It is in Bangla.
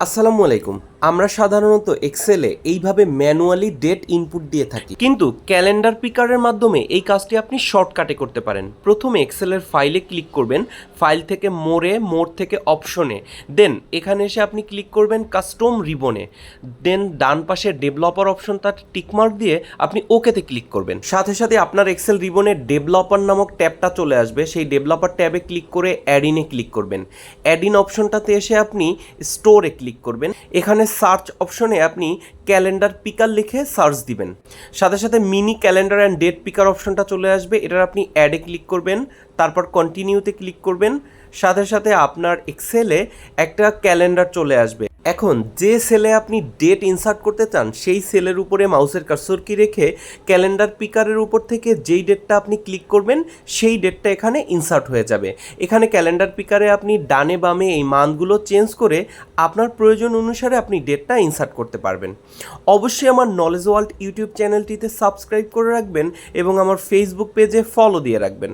আসসালামু আলাইকুম আমরা সাধারণত এক্সেলে এইভাবে ম্যানুয়ালি ডেট ইনপুট দিয়ে থাকি। কিন্তু ক্যালেন্ডার পিকারের মাধ্যমে এই কাজটি আপনি শর্টকাটে করতে পারেন। প্রথমে এক্সেলের ফাইলে ক্লিক করবেন। ফাইল থেকে মোড়ে, মোড় থেকে অপশনে দেন এখানে এসে আপনি ক্লিক করবেন কাস্টম রিবনে দেন ডান পাশে ডেভেলপার অপশন তার টিকমার্ক দিয়ে আপনি ওকেতে ক্লিক করবেন। সাথে সাথে আপনার এক্সেল রিবনে ডেভেলপার নামক ট্যাবটা চলে আসবে। সেই ডেভেলপার ট্যাবে ক্লিক করে অ্যাডিনে ক্লিক করবেন। অ্যাডিন অপশনটাতে এসে আপনি স্টোরে ক্লিক করবেন। এখানে সার্চ অপশনে আপনি ক্যালেন্ডার পিকার লিখে সার্চ দিবেন। সাথে সাথে mini calendar and date picker অপশনটা চলে আসবে। এটার আপনি অ্যাডে ক্লিক করবেন, তারপর কন্টিনিউতে ক্লিক করবেন। সাথে সাথে আপনার এক্সেলে একটা ক্যালেন্ডার চলে আসবে। এখন যে সেলে আপনি ডেট ইনসার্ট করতে চান, সেই সেলের উপরে মাউসের কার্সর কি রেখে ক্যালেন্ডার পিকারের উপর থেকে যেই ডেটটা আপনি ক্লিক করবেন, সেই ডেটটা এখানে ইনসার্ট হয়ে যাবে। এখানে ক্যালেন্ডার পিকারে আপনি ডানে বামে এই মানগুলো চেঞ্জ করে আপনার প্রয়োজন অনুসারে আপনি ডেটটা ইনসার্ট করতে পারবেন। অবশ্যই আমার নলেজ ওয়ার্ল্ড ইউটিউব চ্যানেলটিতে সাবস্ক্রাইব করে রাখবেন এবং আমার ফেসবুক পেজে ফলো দিয়ে রাখবেন।